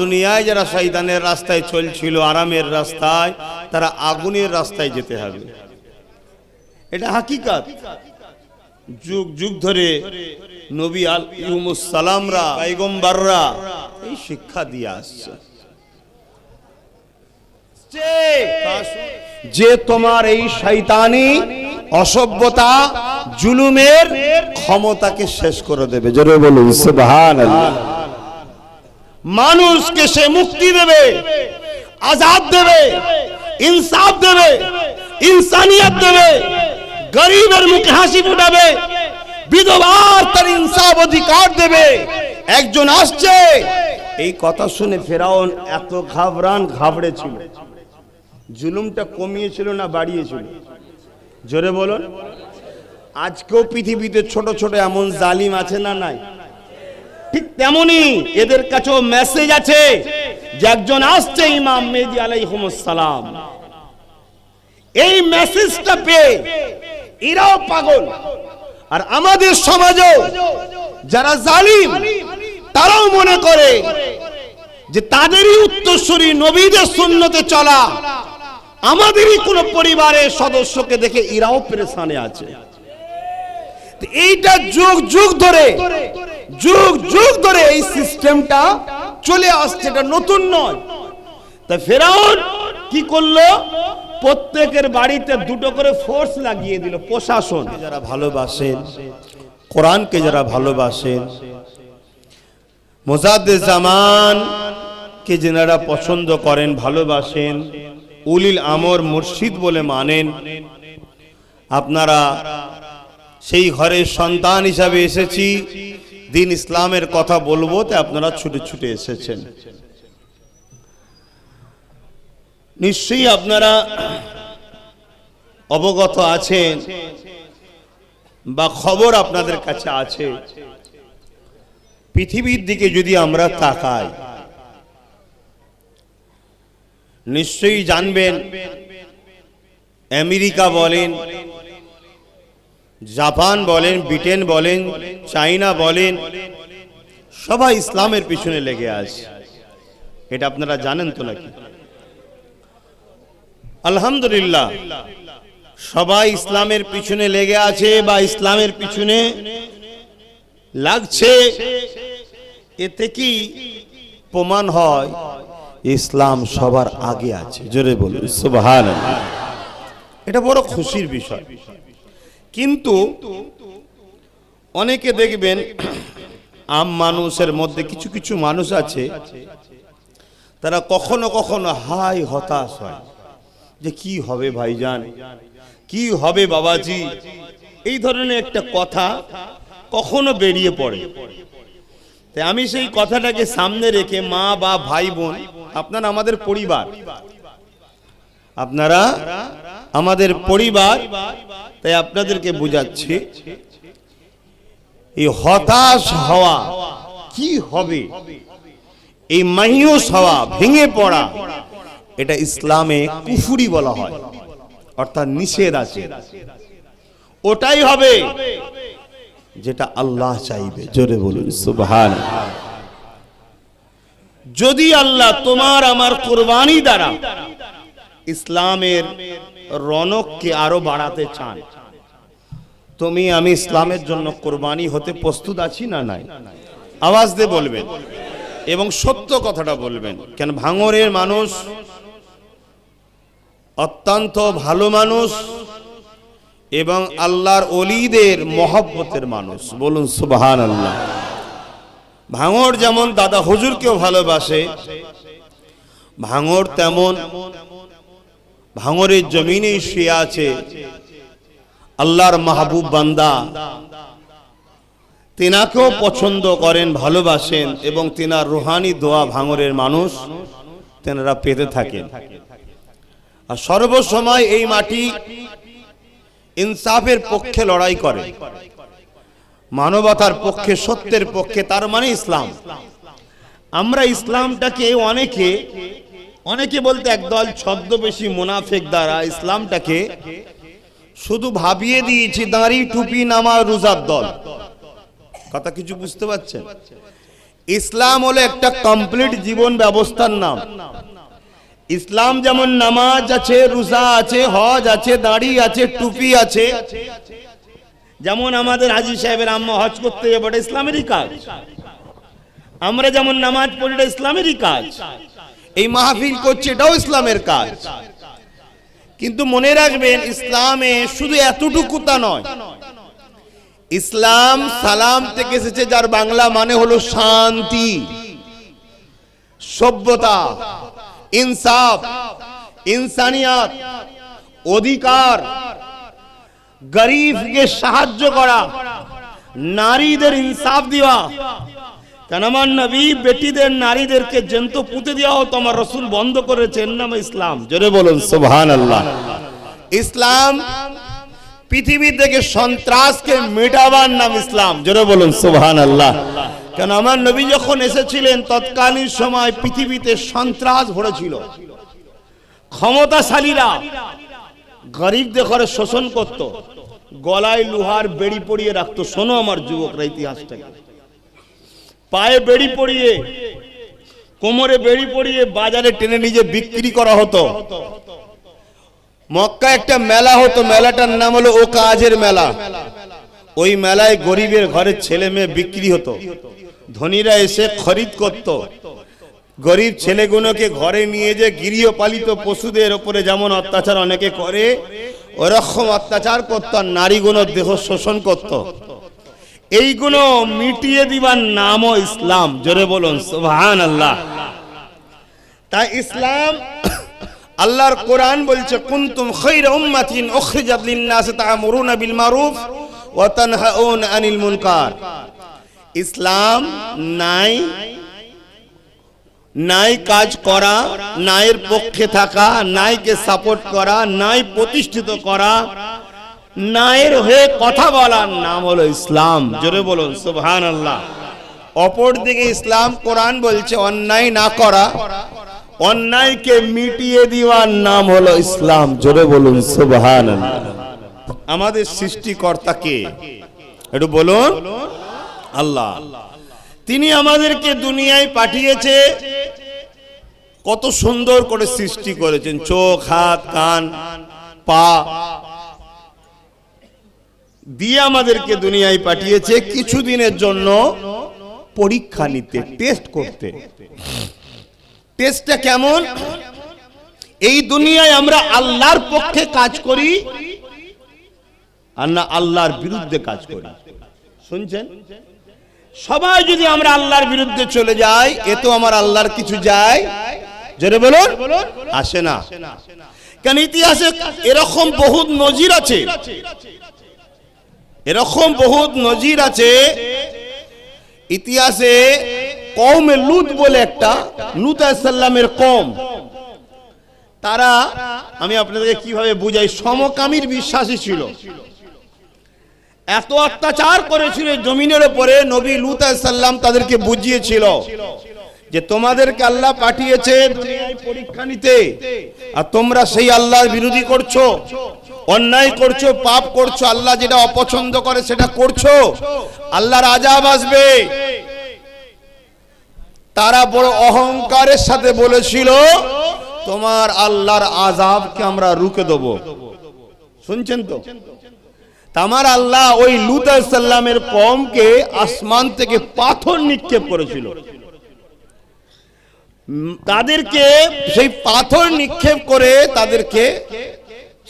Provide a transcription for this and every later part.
দুনিয়ায় যারা শয়তানের রাস্তায় চলছিল, আরামের রাস্তায়, তারা আগুনের রাস্তায় যেতে হবে। এটা হাকিকাত। যুগ যুগ ধরে নবী আল সালামরা, পাইগম্বাররা এই শিক্ষা দিয়ে আসছে। যে তোমার এই শয়তানি অসভ্যতা, জুলুমের ক্ষমতাকে শেষ করে দেবে। জোরে বলুন, সুবহানাল্লাহ। মানুষকে সে মুক্তি দেবে, আজাদ দেবে, ইনসাফ দেবে, ইনসানিয়ত দেবে, গরিবের মুখে হাসি ফুটাবে, বিধবার তার ইনসাফ অধিকার দেবে। একজন আসছে, এই কথা শুনে ফেরাউন এত ঘাবরান ঘাবড়েছিল। জুলুমটা কমিয়েছিল না বাড়িয়েছিল? জোরে বলুন। আজকেও পৃথিবীতে ছোট ছোট এমন জালিম আছে না নাই? ঠিক তেমনি এদের কাছেও মেসেজ আছে যে একজন আসছে ইমাম মেদি আলাইহিমুসসালাম এই মেসেজটা পেয়ে এরাও পাগল। আর আমাদের সমাজেও যারা জালিম, তারাও মনে করে যে তাদেরই উত্তরসূরি নবীদের সুন্নতে চলা, আমাদেরই কোন পরিবারের সদস্যকে দেখে এরাও পেরেশানে আছে। এইটা যুগ যুগ ধরে যুগ যুগ ধরে এই সিস্টেমটা চলে আসছে, এটা নতুন নয়। তা ফেরাউন কি করল? প্রত্যেকের বাড়িতে দুটো করে ফোর্স লাগিয়ে দিল, প্রশাসন। যারা ভালোবাসেন, কোরআনকে যারা ভালোবাসেন মোজাদ্দে জামান কে যেনারা পছন্দ করেন, ভালোবাসেন, উলিল আমর মুর্শিদ বলে মানেন, আপনারা সেই ঘরের সন্তান হিসাবে এসেছি। দিন ইসলামের কথা বলব তাই আপনারা ছুটে ছুটে এসেছেন। নিশ্চয়ই আপনারা অবগত আছেন বা খবর আপনাদের কাছে আছে। পৃথিবীর দিকে যদি আমরা তাকাই, নিশ্চয়ই জানবেন, আমেরিকা বলেন জাপান বলেন, ব্রিটেন বলেন, চাইনা বলেন, সবাই ইসলামের পিছনে লেগে আছে। এটা আপনারা জানেন তো নাকি? আলহামদুলিল্লাহ, সবাই ইসলামের পিছনে লেগে আছে বা ইসলামের পিছনে লাগছে। এতে কি প্রমাণ হয়? ইসলাম সবার আগে আছে। জোরে বলুন সুবহান এটা বড় খুশির বিষয়। কিন্তু অনেকে দেখবেন আম মানুষের মধ্যে কিছু কিছু মানুষ আছে, তারা কখনো কখনো হাই হতাশ হয়। যে কি হবে ভাইজান? কি হবে বাবাজি? এই ধরনের একটা কথা কখনো বেরিয়ে পড়ে। তাই আমি সেই কথাটাকে সামনে রেখে মা বা ভাই বোন, আপনারা আমাদের পরিবার আপনারা আমাদের পরিবার, তাই আপনাদেরকে বুঝাচ্ছি, এই হতাশ হওয়া কি হবে? এই মাহিউস হওয়া, ভেঙে পড়া, এটা ইসলামে কুফুরি বলা হয়, অর্থাৎ নিষেধ আছে। ওটাই হবে যেটা আল্লাহ চাইবে। জোরে বলুন সুবহান যদি আল্লাহ তোমার, আমার কোরবানি দ্বারা ইসলামের রনককে আরও বাড়াতে চান। তুমি, আমি ইসলামের জন্য কোরবানি হতে প্রস্তুত আছি না নাই? আওয়াজ দিয়ে বলবেন। এবং সত্য কথাটা বলবেন। কেন ভাঙরের মানুষ অত্যন্ত ভালো মানুষ এবং আল্লাহর অলিদের মহব্বতের মানুষ। বলুন সুবহান আল্লাহ ভাঙর যেমন দাদা হুজুরকেও ভালোবাসে, ভাঙর তেমন ভাঙরের জমিনেই শুয়ে আছে। আল্লাহর মাহবুব বান্দা। তেনাকেও পছন্দ করেন, ভালোবাসেন এবং তেনার রুহানি দোয়া ভাঙরের মানুষ তেনারা পেতে থাকেন। আর সর্বসময় এই মাটি ইনসাফের পক্ষে লড়াই করে। মানবতার পক্ষে, সত্যের পক্ষে, তার মানে ইসলাম। আমরা ইসলামটাকে অনেকে অনেকে বলতে একদল ছদ্মবেশী মুনাফেক দ্বারা ইসলামটাকে শুধু ভাবিয়ে দিয়েছি দাঁড়ি টুপি নামা রোজার দল। কথা কিছু বুঝতে পারছেন? ইসলাম হলো একটা কমপ্লিট জীবন ব্যবস্থার নাম। ইসলাম যেমন নামাজ আছে, রোজা আছে, হজ আছে, দাড়ি আছে, টুপি আছে, যেমন আমাদের হাজি সাহেবের আম্মা হজ করতে যাবে ইসলামেরই কাজ। আমরা যেমন নামাজ পড়ি ইসলামেরই কাজ। এই মাহফিল করছে, এটাও ইসলামের কাজ। কিন্তু মনে রাখবেন, ইসলামে শুধু এতটুকু তা নয়। ইসলাম সালাম থেকে এসেছে, যার বাংলা মানে হলো শান্তি, সভ্যতা, ইনসাফ, ইনসানিয়াত, অধিকার, গরিবকে সাহায্য করা, নারীদের ইনসাফ দেওয়া কেন আমার নবী বেটিদের, নারীদেরকে জেন্ত পুঁতে দেওয়া হতো আমার রসুল বন্ধ করেছেন নাম ইসলাম। জোরে বলুন সুবহান আল্লাহ ইসলাম পৃথিবী থেকে সন্ত্রাসকে মেটাবার নাম ইসলাম। জোরে বলুন সুবহান আল্লাহ কেন আমার নবী যখন এসেছিলেন, তৎকালীন সময় পৃথিবীতে সন্ত্রাস ভরেছিল ক্ষমতাশালীরা গরিবদের ঘরে শোষণ করত, গলায় লোহার বেড়ি পড়িয়ে রাখতো। শোনো আমার যুবকরা ইতিহাসটাকে। পায়ে বেড়ি পড়িয়ে কোমরে বেড়ি পড়িয়ে বাজারে টেনে নিজে বিক্রি করা হতো। মক্কা একটা মেলা হতো, মেলাটার নাম হলো ও কাজের মেলা। ওই মেলায় গরিবের ঘরের ছেলে মেয়ে বিক্রি হতো। ধনীরা এসে খরিদ করত। গরিব ছেলেগুলোকে ঘরে নিয়ে যে গৃহপালিত পশুদের ওপরে যেমন অত্যাচার অনেকে করে, ওরকম অত্যাচার করত আর নারীগুলোর দেহ শোষণ করত। এইগুলো মিটিয়ে দিবার নামও ইসলাম। জোরে বলুন সুবহান আল্লাহ তাই ইসলাম আল্লাহর কোরআন বলছে, কুনতুম খায়রা উম্মাতিন উখরিজাত লিন-নাস তা'মুরুনা বিল মারুফ ওয়া তানহাউনা আনিল মুনকার। ইসলাম নাই নাই কাজ করা, নাইয়ের পক্ষে থাকা, নাইকে সাপোর্ট করা, নাই প্রতিষ্ঠিত করা নায়ের হয়ে কথা বলার নাম হলো ইসলাম। জোরে বলুন সুবহান আল্লাহ অপর দিকে ইসলাম কোরআন বলছে, অন্যায় না করা। অন্যায়কে মিটিয়ে দেওয়ার নাম হলো ইসলাম। জোরে বলুন সুবহান আমাদের সৃষ্টিকর্তা কে? একটু বলুন। আল্লাহ। তিনি আমাদেরকে দুনিয়ায় পাঠিয়েছে, কত সুন্দর করে সৃষ্টি করেছেন। চোখ, হাত, কান, পা। দিয়ে আমাদেরকে দুনিয়ায় পাঠিয়েছে কিছুদিনের জন্য পরীক্ষা নিতে টেস্ট করতে। টেস্টটা কেমন? এই দুনিয়ায় আমরা আল্লাহর পক্ষে কাজ করি আর না আল্লাহর বিরুদ্ধে কাজ করি। শুনছেন? সবাই যদি আমরা আল্লাহর বিরুদ্ধে চলে যাই, এ তো আমার আল্লাহর কিছু যায়। বলুন? আসে না। কেন ইতিহাসে এরকম বহুত নজির আছে? এরকম বহুত নজির আছে, ইতিহাসে কৌমে লুত বলে একটা, লুত সাল্লামের কম তারা, আমি আপনাদেরকে কীভাবে বুঝাই, সমকামীর বিশ্বাসী ছিল। এত অত্যাচার করেছিল জমিনের উপরে, নবী লুত তাদেরকে বুঝিয়েছিল যে তোমাদেরকে আল্লাহ পাঠিয়েছে পরীক্ষা নিতে, আর তোমরা সেই আল্লাহর বিরোধী করছ। অন্যায় করছ, পাপ করছ, আল্লাহ যেটা অপছন্দ করে সেটা করছ। আল্লাহর আজাব আসবে। তারা বড় অহংকারের সাথে বলেছিল, তোমার আল্লাহর আজাবকে আমরা রুকে দেব। শুনছেন তো? তামার আল্লাহ ওই লুত সাল্লামের কমকে আসমান থেকে পাথর নিক্ষেপ করেছিল। তাদেরকে সেই পাথর নিক্ষেপ করে তাদেরকে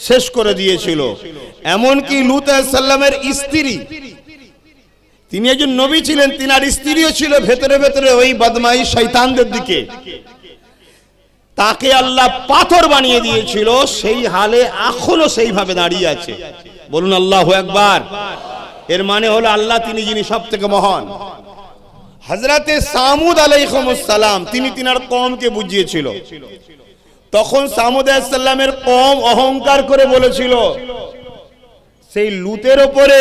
শেষ করে দিয়েছিল। এমনকি লুত স্ত্রী, তিনি একজন নবী ছিলেন, তিনার স্ত্রীও ছিল ভেতরে ভেতরে ওই বদমাই শৈতানদের দিকে। তাকে আল্লাহ পাথর বানিয়ে দিয়েছিল, সেই হালে এখনও সেইভাবে দাঁড়িয়ে আছে। বলুন আল্লাহ একবার এর মানে হলো আল্লাহ তিনি যিনি সব থেকে মহান। হজরতে সামুদ আলাইহিসসালাম তিনি তিনার কমকে বুঝিয়েছিল। তখন সামুদ কম অহংকার করে বলেছিল, সেই লুতের ওপরে,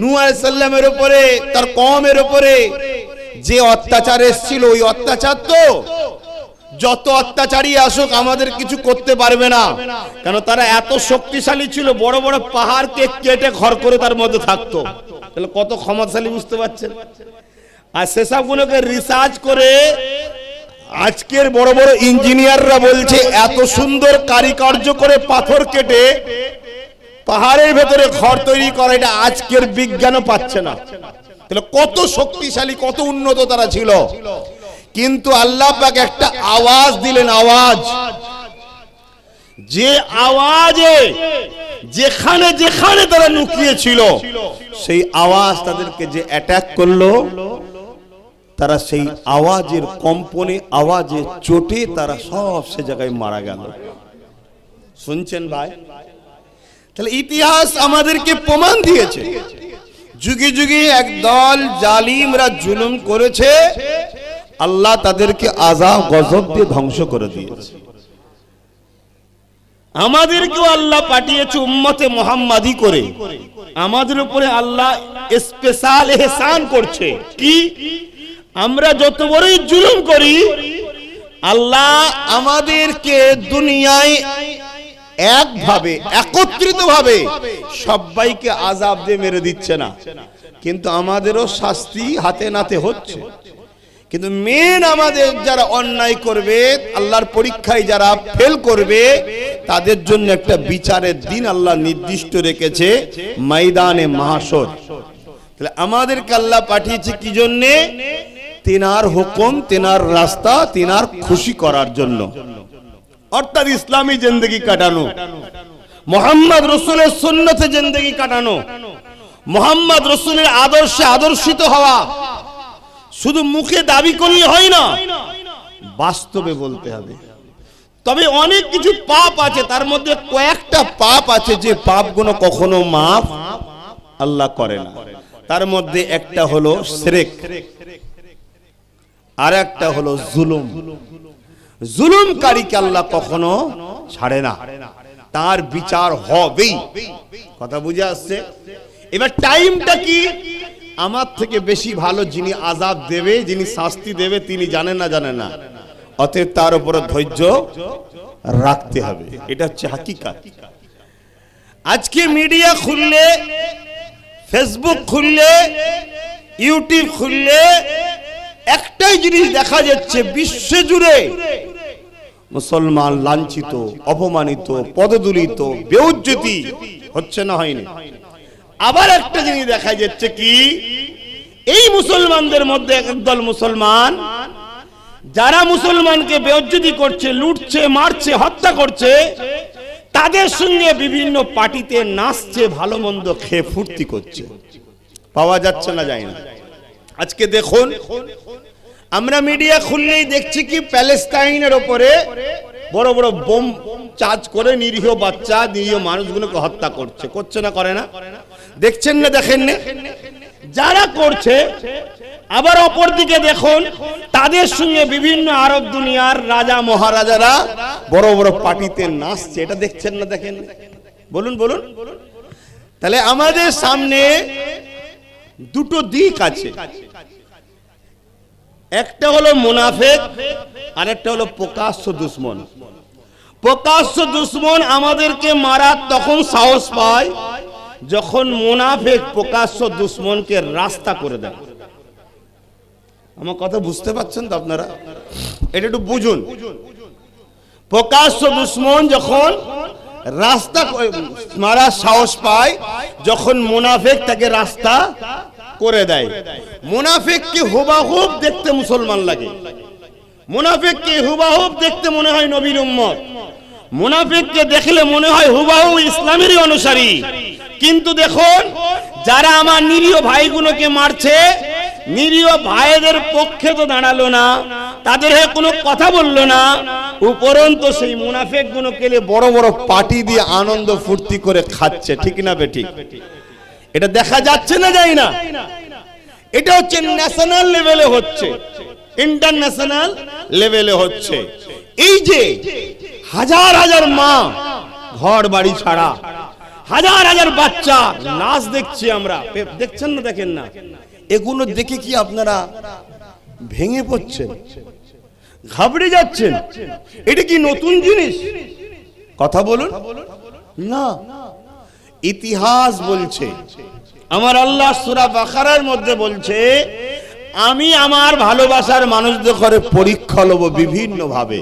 নূহ আলাইহিসসালামের উপরে তার কমের উপরে যে অত্যাচার এসেছিল, ওই অত্যাচার তো যত অত্যাচারী আসুক, আমাদের কিছু করতে পারবে না। কেন তারা এত শক্তিশালী ছিল, বড় বড় পাহাড়কে কেটে ঘর করে তার মধ্যে থাকতো। তাহলে কত ক্ষমতাশালী বুঝতে পারছেন? আর সেসবগুলোকে রিসার্চ করে আজকের বড় বড় ইঞ্জিনিয়াররা বলছে, এত সুন্দর কারিকার্য করে পাথর কেটে পাহাড়ের ভেতরে ঘর তৈরি করা, এটা আজকের বিজ্ঞানও পাচ্ছে না। তাহলে কত শক্তিশালী, কত উন্নত তারা ছিল। কিন্তু আল্লাহ পাক একটা আওয়াজ দিলেন, আওয়াজ। যে আওয়াজে, যেখানে যেখানে তারা লুকিয়ে ছিল, সেই আওয়াজ তাদেরকে যে অ্যাটাক করল তারা সেই আওয়াজের কম্পনে আওয়াজে চোটে তারা সব সে জায়গায় মারা গেল। শুনছেন ভাই? তাহলে ইতিহাস আমাদেরকে প্রমাণ দিয়েছে। যুগে যুগে একদল জালিমরা জুলুম করেছে, আল্লাহ তাদেরকে আজাব গজব দিয়ে ধ্বংস করে দিয়েছে। আমাদেরকেও আল্লাহ পাঠিয়েছে উম্মতে মোহাম্মাদি করে। আমাদের উপরে আল্লাহ স্পেশাল এহসান করছে। কি? আমরা যত বড়ই জুলুম করি, আল্লাহ আমাদেরকে দুনিয়ায় একভাবে একত্রিত ভাবে সবাইকে আজাব দিয়ে মেরে দিচ্ছে না। কিন্তু আমাদেরও শাস্তি হাতে নাতে হচ্ছে। কিন্তু মেন আমাদের যারা অন্যায় করবে, আল্লাহর পরীক্ষায় যারা ফেল করবে, তাদের জন্য একটা বিচারের দিন আল্লাহ নির্দিষ্ট রেখেছে, ময়দানে মাহাসর তাহলে আমাদেরকে আল্লাহ পাঠিয়েছে কি জন্যে? তেনার হুকুম, তেনার রাস্তা, তেনার খুশি করার জন্য। অর্থাৎ ইসলামী জিন্দগি কাটানো। মোহাম্মদ রসুলের সুন্নতে জিন্দগি কাটানো। মোহাম্মদ রসুলের আদর্শে আদর্শিত হওয়া। শুধু মুখে দাবি করলে হয় না, বাস্তবে বলতে হবে। তবে অনেক কিছু পাপ আছে, তার মধ্যে কয়েকটা পাপ আছে যে পাপগুলো কখনো মাফ আল্লাহ করে না। তার মধ্যে একটা হলো সেরেক আর একটা হলো জুলুম। জুলুমকারীকে আল্লাহ কখনো ছাড়ে না। তার বিচার হবেই। কথা বুঝে আসছে? এবার টাইমটা কি? আমার থেকে বেশি ভালো যিনি আজাব দেবে, যিনি শাস্তি দেবে, তিনি জানেন না জানেন না। অতএব তার উপরে ধৈর্য রাখতে হবে। এটা হচ্ছে হাকিকাত। আজকে মিডিয়া খুললে, ফেসবুক খুললে, ইউটিউব খুললে একটাই জিনিস দেখা যাচ্ছে, বিশ্ব জুড়ে মুসলমান লাঞ্ছিত, অপমানিত, পদদুলিত, বেউজ্জতি হচ্ছে না হয়নি। আবার একটা জিনিস দেখা যাচ্ছে কি? এই মুসলমানদের মধ্যে একদল মুসলমান, যারা মুসলমানকে বেউজ্জতি করছে, লুটছে, মারছে, হত্যা করছে, তাদের সঙ্গে বিভিন্ন পার্টিতে নাচছে, ভালো মন্দ খেয়ে ফুর্তি করছে। পাওয়া যাচ্ছে না, যায় না। আজকে দেখুন, আমরা মিডিয়া খুললেই দেখছি কি প্যালেস্তাইনের ওপরে বড় বড় বোম চার্জ করে নিরীহ বাচ্চা, নিরীহ মানুষগুলোকে হত্যা করছে। করছে না, করে না? দেখছেন না, দেখেন না? যারা করছে, আবার অপর দিকে দেখুন, তাদের সঙ্গে বিভিন্ন আরব দুনিয়ার রাজা, মহারাজারা বড় বড় পার্টিতে নাচছে। এটা দেখছেন না, দেখেন? বলুন বলুন। তাহলে আমাদের সামনে দুটো দিক আছে। একটা হলো মুনাফেক আর একটা হলো প্রকাশ্য দুশ্মন। প্রকাশ্য দুশ্মন আমাদেরকে মারার তখন সাহস পায় যখন মুনাফেক প্রকাশ্য দুশ্মনকে রাস্তা করে দেয়। আমার কথা বুঝতে পারছেন তো আপনারা? এটা একটু বুঝুন। প্রকাশ্য দুশ্মন যখন রাস্তা মারার সাহস পায় যখন মুনাফেক তাকে রাস্তা করে দেয়। মুনাফেককে হুবাহুব দেখতে মুসলমান লাগে? মুনাফেককে হুবাহুব দেখতে মনে হয় নবীর উম্মত? মুনাফিককে দেখলে মনে হয় হুবাহু ইসলামেরই অনুসারী। কিন্তু দেখুন, যারা আমার নিরীহ ভাইগুলোকে মারছে নিরীহ ভাইদের পক্ষে তো দাঁড়াল না, তাদের হয়ে কোনো কথা বলল না। উপরন্ত সেই মুনাফেকগুলো কেলে বড় বড় পার্টি দিয়ে আনন্দ ফুর্তি করে খাচ্ছে, ঠিক না বেঠিক এটা দেখা যাচ্ছে না যায় না। এটা হচ্ছে ন্যাশনাল লেভেলে হচ্ছে ইন্টারন্যাশনাল লেভেলে হচ্ছে। এই যে হাজার হাজার মা ঘর বাড়ি ছাড়া, হাজার হাজার বাচ্চা, নাচ দেখছি আমরা। দেখছেন না, দেখেন না? এগুলো দেখে কি আপনারা ভেঙে পড়ছেন? ঘাবড়ে যাচ্ছেন? এটা কি নতুন জিনিস? কথা বলুন। না। ইতিহাস বলছে, আমার আল্লাহ সূরা বাকারার মধ্যে বলছে, আমি আমার ভালোবাসার মানুষদের করে পরীক্ষা লব বিভিন্ন ভাবে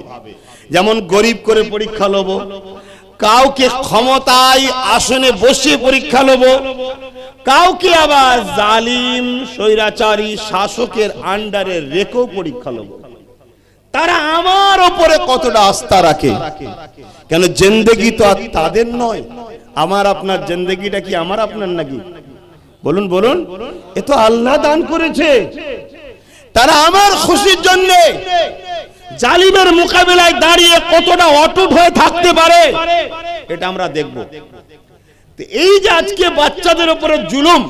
যেমন গরিব করে পরীক্ষা লব কাউকে ক্ষমতায় আসনে বসে পরীক্ষা লব কাউকে আবার জালিম স্বৈরাচারী শাসকের আন্ডারে রেখেও পরীক্ষা লব তারা আমার ওপরে কতটা আস্থা রাখে? কেন জেন্দেগি তো আর তাদের নয়। আমার আপনার জেন্দেগিটা কি আমার আপনার নাকি? বলুন বলুন। এ তো আল্লাহ দান করেছে। তারা আমার খুশির জন্য জালিমের মোকাবিলায় দাঁড়িয়ে কতটা অটুট হয়ে থাকতে পারে, এটা আমরা দেখব। এই যে আজকে বাচ্চাদের উপরে জুলুম,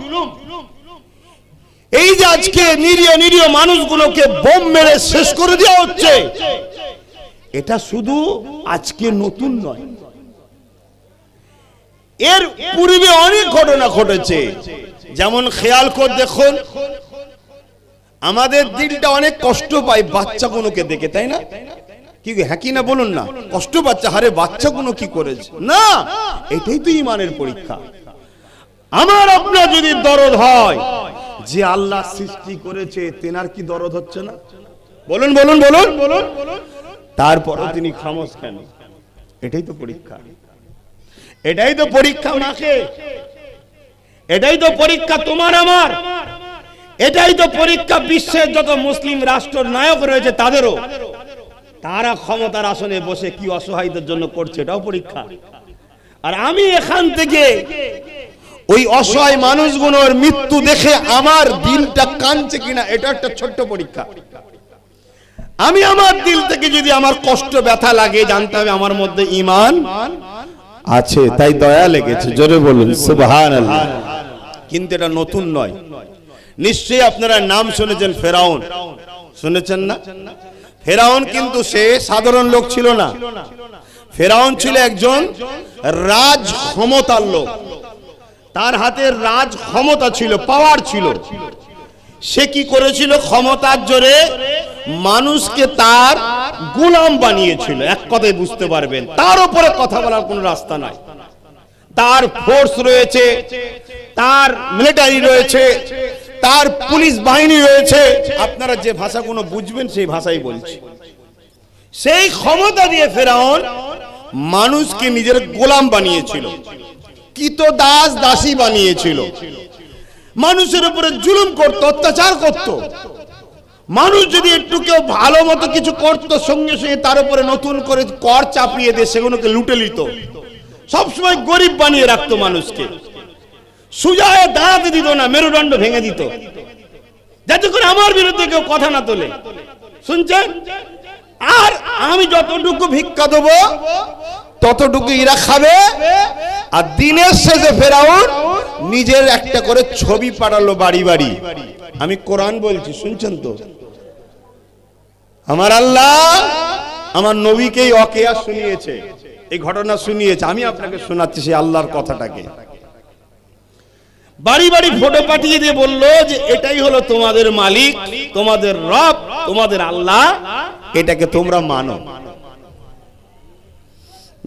এই যে আজকে নিরীহ নিরীহ মানুষগুলোকে বোম মেরে শেষ করে দেওয়া হচ্ছে, এটা শুধু আজকে নতুন নয়। এর পূর্বে অনেক ঘটনা ঘটেছে। যেমন খেয়াল করে দেখুন আমাদের দিলটা অনেক কষ্ট পায় বাচ্চাগুলোকে দেখে, তাই না? কি হ্যাঁ কি না বলুন না? কষ্ট পাচ্ছে হারে বাচ্চাগুলো কি করেছে? না, এটাই তো ইমানের পরীক্ষা। আমার আপনার যদি দরদ হয়, যে আল্লাহ সৃষ্টি করেছে, তেনার কি দরদ হচ্ছে না? বলুন বলুন বলুন বলুন। তারপরও তিনি খামোশ কেন? এটাই তো পরীক্ষা। এটাই তো পরীক্ষা মাকে। এটাই তো পরীক্ষা তোমার আমার। এটাই তো পরীক্ষা বিশ্বের যত মুসলিম রাষ্ট্র নায়ক রয়েছে তাদেরও। তারা ক্ষমতার আসনে বসে কি অসহায়দের জন্য করছে এটাও পরীক্ষা। আর আমি এখান থেকে ওই অসহায় মানুষগুলোর মৃত্যু দেখে আমার দিলটা কাঁদছে কিনা, এটা একটা ছোট্ট পরীক্ষা। আমি আমার দিল থেকে যদি আমার কষ্ট, ব্যথা লাগে জানতে হবে আমার মধ্যে ইমান আছে, তাই দয়া লেগেছে, জোরে বলুন সুবহান কিন্তু এটা নতুন নয়। নিশ্চয়ই আপনারা নাম শুনেছেন ফেরাউন। শুনেছেন না? ফেরাউন কিন্তু সে সাধারণ লোক ছিল না। ফেরাউন ছিল একজন রাজ ক্ষমতার লোক। তার হাতে রাজ ক্ষমতা ছিল পাওয়ার ছিল। সে কি করেছিল? ক্ষমতার জোরে মানুষকে তার গুলাম বানিয়েছিল। এক কথায় বুঝতে পারবেন, তার উপরে কথা বলার কোনো রাস্তা নাই। তার ফোর্স রয়েছে, তার মিলিটারি রয়েছে তার পুলিশ বাহিনী রয়েছে। আপনারা যে ভাষাগুলো বুঝবেন, সেই ভাষাই বলছি। সেই ক্ষমতা দিয়ে ফেরাউন মানুষকে নিজের গোলাম বানিয়েছিল কিত দাস দাসী বানিয়েছিল। মানুষের উপরে জুলুম করত, অত্যাচার করত। মানুষ যদি একটু কেউ ভালো মতো কিছু করতো, সঙ্গে সঙ্গে তার উপরে নতুন করে কর চাপিয়ে দিয়ে সেগুলোকে লুটে নিত। সবসময় গরিব বানিয়ে রাখতো মানুষকে। সুজায় দাঁড়াতে দিত না, মেরুদণ্ড ভেঙে দিত। যাতে করে আমার বিরুদ্ধে কেউ কথা না তোলে। শুনছেন? আর আমি যতটুকু ভিক্ষা দেবো, ততটুকু ইরা খাবে, আর দিনের শেষে ফেরাউন নিজের একটা করে ছবি পাঠালো বাড়ি বাড়ি। আমি কোরআন বলছি, শুনছেন তো? আমার আল্লাহ আমার নবীকেই অকেয়া শুনিয়েছে। এই ঘটনা শুনিয়েছে, আমি আপনাকে শোনাচ্ছি সেই আল্লাহর কথাটাকে। বাড়ি বাড়ি ফটো পাঠিয়ে দিয়ে বলল যে এটাই হলো তোমাদের মালিক, তোমাদের রব, তোমাদের আল্লাহ, এটাকে তোমরা মানো।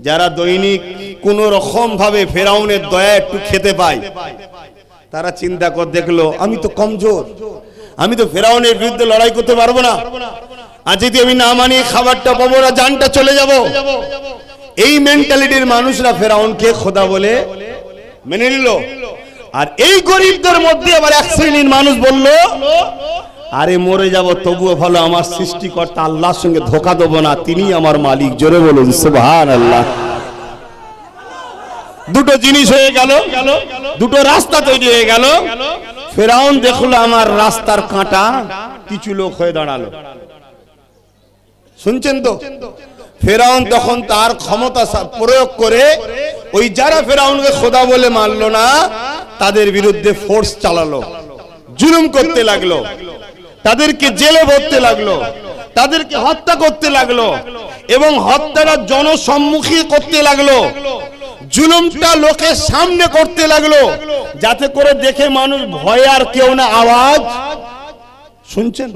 যারা দৈনিক কোন রকম ভাবে ফেরাউনের দয়া একটু খেতে পায়, তারা চিন্তা করে, দেখল, আমি তো কমজোর, আমি তো ফেরাউনের বিরুদ্ধে লড়াই করতে পারব না। আর যদি আমি না মানি খাবারটা পাবো না, জানটা চলে যাব। এই মেন্টালিটির মানুষরা ফেরাউনকে খোদা বলে মেনে নিল। আর এই গরিবদের মধ্যে আবার এক শ্রেণির মানুষ বলল, আরে মরে যাব, তবুও ভালো, আমার সৃষ্টিকর্তা আল্লাহর সঙ্গে ধোকা দেবো না তিনি আমার মালিক। জোরে বলুন সুবহান আল্লাহ দুটো জিনিস হয়ে গেল, দুটো রাস্তা তৈরি হয়ে গেল। ফেরাউন দেখল আমার রাস্তার কাঁটা, কিছু লোক হয়ে দাঁড়াল। শুনছেন তো? ফেরাউন তখন তার ক্ষমতা প্রয়োগ করে ওই যারা ফেরাউনকে খোদা বলে মানলো না, তাদের বিরুদ্ধে ফোর্স চালালো, জুলুম করতে লাগল, তাদেরকে জেলে ভরতে লাগল, তাদেরকে হত্যা করতে লাগল এবং হত্যাটা জনসম্মুখী করতে লাগল, জুলুমটা লোকের সামনে করতে লাগল, যাতে করে দেখে মানুষ ভয় আর কেউ না আওয়াজ শুনছেন?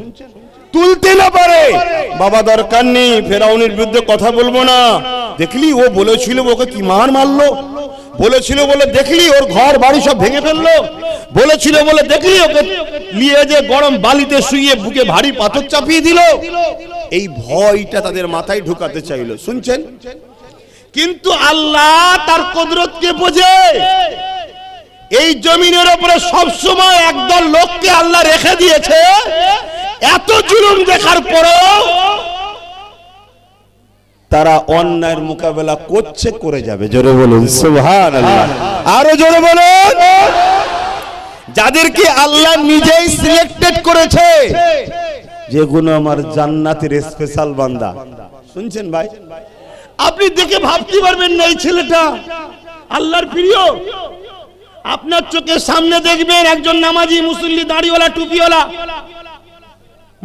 তুলতে না পারে। বাবা দরকার নেই, ফেরাউনের বিরুদ্ধে কথা বলব না। দেখলি ও বলেছিল ওকে কি মার মারলো? বলেছিল বলে দেখলি ওর ঘর বাড়ি সব ভেঙে ফেলল? বলেছিল বলে দেখলি ওকে নিয়ে যে গরম বালিতে শুয়ে বুকে ভারী পাথর চাপিয়ে দিল? এই ভয়টা তাদের মাথায় ঢুকাতে চাইলো। শুনছেন? কিন্তু আল্লাহ তার কদরতকে বোঝে। এই জমিনের উপরে সব সময় একদল লোককে আল্লাহ রেখে দিয়েছে। এত জুলুম দেখার পরেও তারা অন্যায়ের মোকাবেলা করছে, করে যাবে। জোরে বলুন সুবহান আরও জোরে বলুন। যাদেরকে আল্লাহ নিজেই সিলেক্টেড করেছে, যেগুলো আমার জান্নাতের স্পেশাল বান্দা। শুনছেন ভাই? আপনি দেখে ভাবতে পারবেন না এই ছেলেটা আল্লাহর প্রিয়। আপনার চোখের সামনে দেখবেন একজন নামাজি মুসল্লি, দাড়িওয়ালা, টুপিওয়ালা।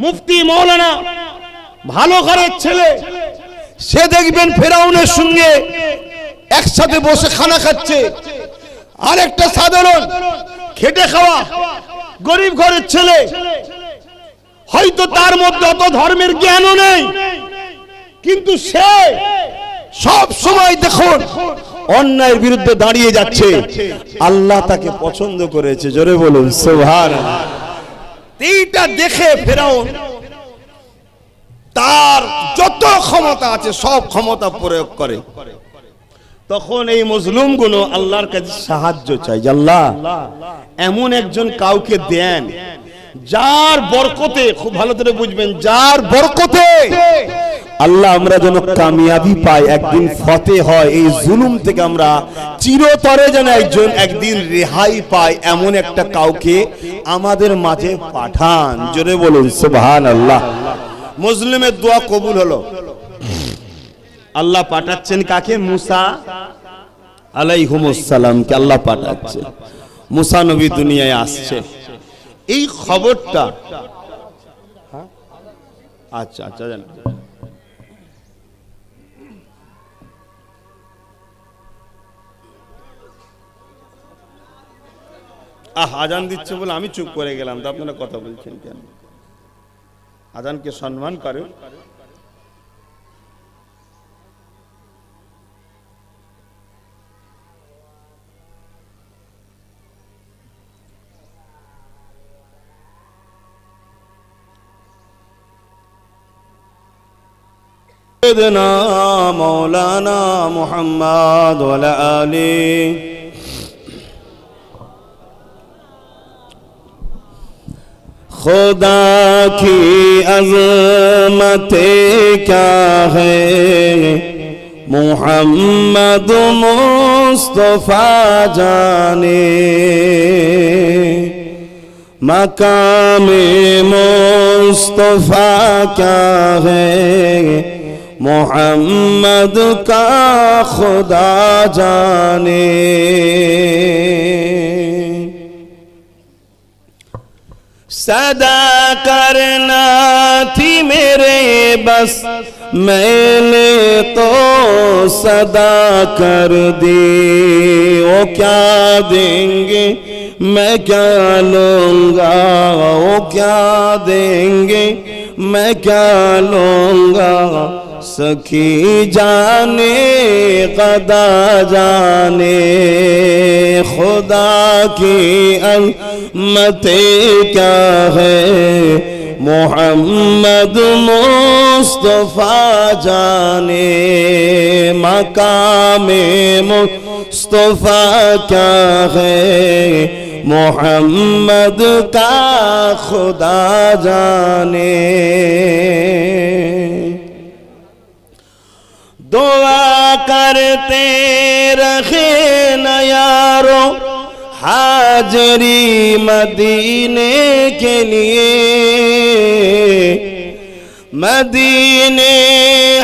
মুফতি মৌলানা, ভালো ঘরের ছেলে, সে দেখবেন ফেরাউনের সঙ্গে একসাথে বসে খানা খাচ্ছে। আর একটা সাধারণ, খেটে খাওয়া গরিব ঘরের ছেলে। হয়তো তার মধ্যে অত ধর্মের জ্ঞানও নেই, কিন্তু সে সব সময় দেখুন, অন্যায়ের বিরুদ্ধে দাঁড়িয়ে যাচ্ছে। আল্লাহ তাকে পছন্দ করেছে, জোরে বলুন সোভার এইটা দেখে ফেরাউন তার যত ক্ষমতা আছে, সব ক্ষমতা প্রয়োগ করে। তখন এই মজলুমগুলো আল্লাহর কাছে সাহায্য চাই আল্লাহ, এমন একজন কাউকে দেন, যার বরকতে, খুব ভালো করে বুঝবেন, যার বরকতে আল্লাহ আমরা যেন কামিয়াবি পাই, একদিন ফতে হয়। এই জুলুম থেকে আমরা চিরতরে যেন একজন একদিন রেহাই পাই, এমন একটা কাউকে আমাদের মাঝে পাঠান। জোরে বলুন সুবহান আল্লাহ মুসলিমের দোয়া কবুল হলো। আল্লাহ পাঠাচ্ছেন কাকে? মুসা আলাইহুমুসসালামকে আল্লাহ পাঠাচ্ছে। মুসা নবী দুনিয়ায় আসছে। এই খবরটা হ্যাঁ? আচ্ছা আচ্ছা জান। আহ আজান দিচ্ছে বলে আমি চুপ করে গেলাম তো আপনারা কথা বলছেন কেন আজানকে সম্মান করে سيدنا مولانا محمد وعلى آله خدا की عظمت کیا ہے محمد مصطفیٰ जाने مقام مصطفیٰ کیا है محمد का خدا जाने सदा करना थी मेरे बस। मैंने तो सदा कर दी। वो क्या देंगे? मैं क्या लूँगा? वो क्या देंगे? मैं क्या लूँगा? सखी जाने कदा जाने खुदा की अमते क्या है मोहम्मद मुस्तफ़ा जाने मकाम मुस्तफ़ा क्या है मोहम्मद का खुदा जाने दुआ करते रखे न यारो हाजरी मदीने के लिए मदीने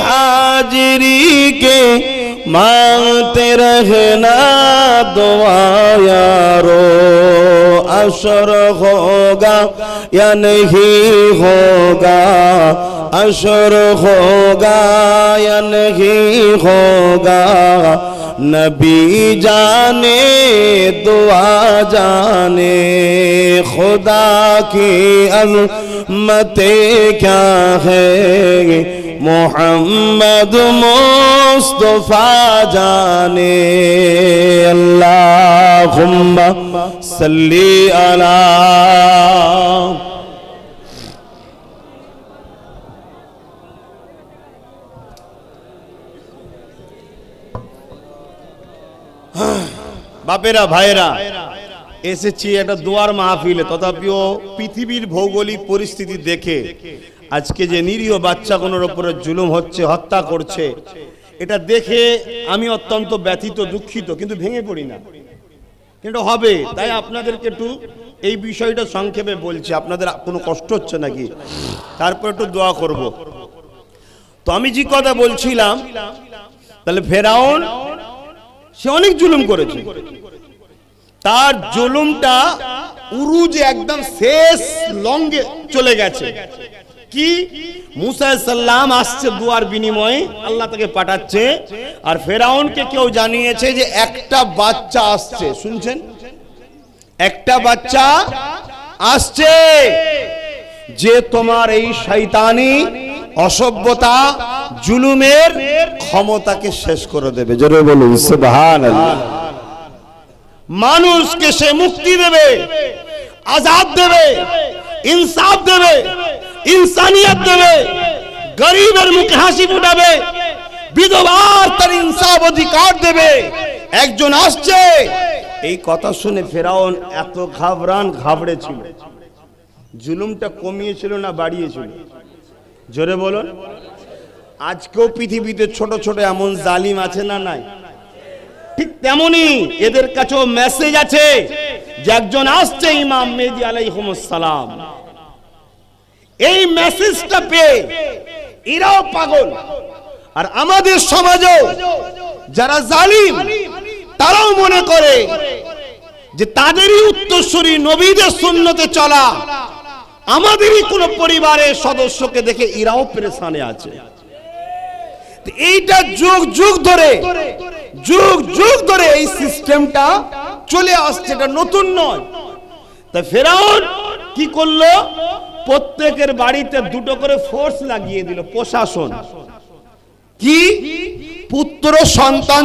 हाजरी के मांगते रहना दुआ यारो अशर होगा या नहीं होगा اشر ہوگا یا نہیں ہوگا نبی جانے دعا جانے خدا کی عظمتیں کیا ہے محمد مصطفیٰ جانے اللہم صلی علی বাপেরা, ভাইয়েরা, এসেছি একটা দোয়ার মাহফিলে। তথাপিও পৃথিবীর ভৌগোলিক পরিস্থিতি দেখে আজকে যে নিরীহ বাচ্চাগুলোর উপরে জুলুম হচ্ছে, হত্যা করছে, এটা দেখে আমি অত্যন্ত ব্যথিত, দুঃখিত, কিন্তু ভেঙে পড়ি না। কিন্তু হবে, তাই আপনাদেরকে একটু এই বিষয়টা সংক্ষেপে বলছি। আপনাদের কোনো কষ্ট হচ্ছে নাকি? তারপর একটু দোয়া করব। তো আমি যে কথা বলছিলাম, তাহলে ফেরাউন সে অনেক জুলুম করেছে। তার জুলুমটা উরুজ একদম শেষ লঙ্গে চলে গেছে। কি? মুসা সাল্লাম আসছে দুয়ার বিনিময়ে, আল্লাহ তাকে পাঠাচ্ছে। আর ফেরাউনকে কেউ জানিয়েছে যে একটা বাচ্চা আসছে। শুনছেন? একটা বাচ্চা আসছে। যে তোমার এই শয়তানি অসভ্যতা, জুলুমের ক্ষমতাকে শেষ করে দেবে। জোরে বলুন মানুষকে সে মুক্তি দেবে, আজাদ দেবে, ইনসাফ দেবে, ইনসানিয়ত দেবে, গরিবের মুখে হাসি ফুটাবে, বিধবার তার ইনসাফ অধিকার দেবে। একজন আসছে, এই কথা শুনে ফেরাউন এত ঘাবরান ঘাবড়েছিল। জুলুমটা কমিয়েছিল না বাড়িয়েছিল? জোরে বলুন। আজকেও পৃথিবীতে ছোট ছোট এমন জালিম আছে না নাই? ঠিক তেমনি এদের কাছেও মেসেজ আছে যে একজন আসছে ইমাম মেহদি আলাইহিমুসসালাম এই মেসেজটা পেয়ে এরাও পাগল। আর আমাদের সমাজেও যারা জালিম, তারাও মনে করে যে তাদেরই উত্তরসূরি নবীদের সুন্নতে চলা আমাদেরই কোনো পরিবারের সদস্যকে দেখে এরাও পেরেশানে আছে। এইটা যুগ যুগ ধরে, যুগ যুগ ধরে এই সিস্টেমটা চলে আসছে, এটা নতুন নয়। তা ফেরাউন কি করল? প্রত্যেকের বাড়িতে দুটো করে ফোর্স লাগিয়ে দিল প্রশাসন। কি? পুত্র, সন্তান